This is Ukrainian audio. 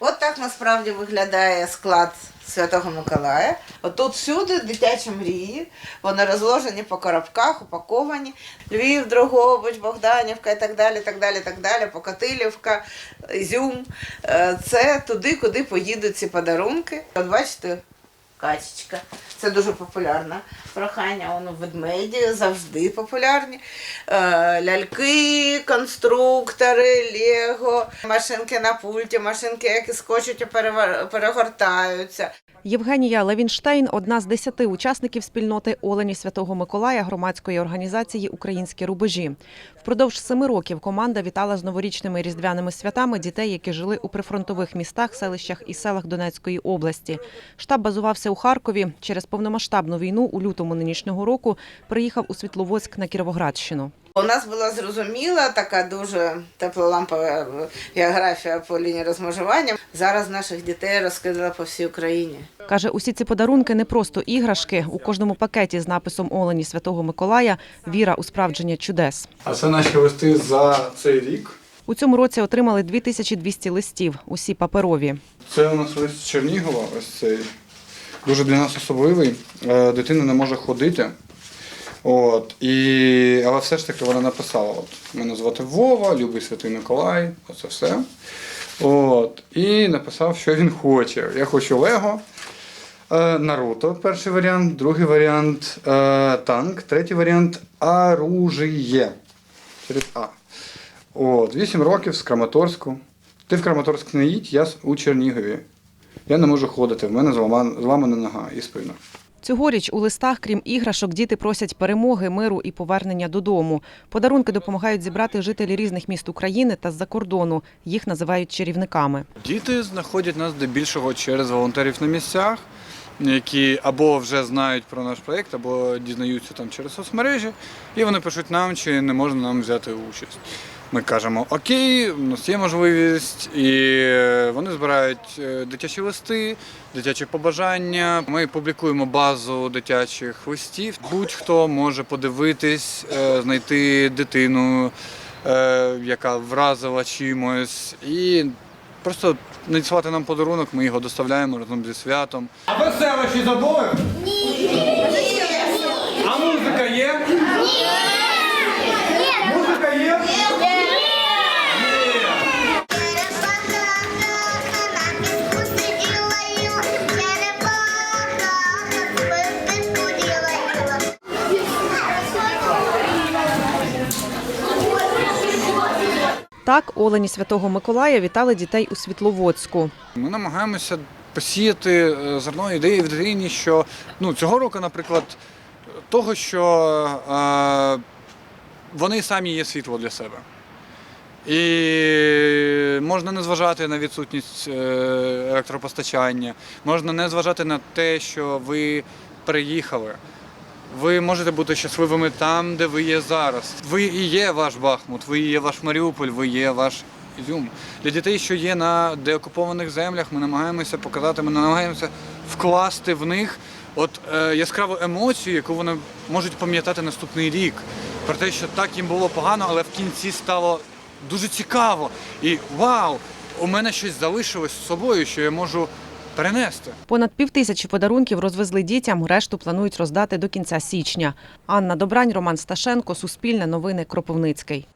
От так насправді виглядає склад Святого Миколая. Отут всюди дитячі мрії. Вони розложені по коробках, упаковані. Львів, Дрогобич, Богданівка і так далі, так далі, так далі, Покатилівка, Ізюм. Е, Це туди, куди поїдуть ці подарунки. От бачите, качечка. Це дуже популярне прохання. Воно ведмеді завжди популярні. Е, Ляльки, конструктори, Лего, машинки на пульті, машинки, які скочуть і перегортаються. Євгенія Левінштейн одна з десяти учасників спільноти Олені Святого Миколая громадської організації Українські рубежі. Впродовж семи років команда вітала з новорічними різдвяними святами дітей, які жили у прифронтових містах, селищах і селах Донецької області. Штаб базувався у Харкові. Через повномасштабну війну у лютому нинішнього року приїхав у Світловодськ на Кіровоградщину. У нас була зрозуміла така дуже теплолампова географія по лінії розмежування. Зараз наших дітей розкидала по всій Україні. Каже, усі ці подарунки не просто іграшки. У кожному пакеті з написом Олені Святого Миколая віра у справдження чудес. А це наші листи за цей рік. У цьому році отримали 2200 листів, усі паперові. Це у нас лист Чернігова, ось цей. Дуже для нас особливий. Е, Дитина не може ходити. От, і... Але все ж таки вона написала: от, мене звати Вова, любий святий Миколай, оце все. От, і написав, що він хоче. Я хочу Лего. Е, Наруто, перший варіант, другий варіант е, танк, третій варіант оружіє. Через А. От, 8 років з Краматорську. Ти в Краматорськ не їдь, я у Чернігові. Я не можу ходити, в мене зламана, зламана нога і спина. Цьогоріч у листах, крім іграшок, діти просять перемоги, миру і повернення додому. Подарунки допомагають зібрати жителі різних міст України та з-за кордону. Їх називають чарівниками. Діти знаходять нас здебільшого через волонтерів на місцях, які або вже знають про наш проєкт, або дізнаються там через соцмережі, і вони пишуть нам, чи не можна нам взяти участь. Ми кажемо окей, у нас є можливість, і е, вони збирають е, дитячі листи, дитячі побажання. Ми публікуємо базу дитячих листів. Будь-хто може подивитись, е, знайти дитину, яка вразила чимось, і просто надіслати нам подарунок, ми його доставляємо разом зі святом. А веселощі забули? Ні. Так, Олені Святого Миколая вітали дітей у Світловодську. Ми намагаємося посіяти е, зерно ідеї в дитині, що ну, цього року, наприклад, того, що е, вони самі є світло для себе. І можна не зважати на відсутність е, електропостачання, можна не зважати на те, що ви переїхали. Ви можете бути щасливими там, де ви є зараз. Ви і є ваш Бахмут, ви і є ваш Маріуполь, ви є ваш Ізюм. Для дітей, що є на деокупованих землях, ми намагаємося показати, ми намагаємося вкласти в них от е, яскраву емоцію, яку вони можуть пам'ятати наступний рік. Про те, що так їм було погано, але в кінці стало дуже цікаво. І вау! У мене щось залишилось з собою, що я можу перенести. Понад півтисячі подарунків розвезли дітям. Решту планують роздати до кінця січня. Анна Добрань, Роман Сташенко, Суспільне новини, Кропивницький.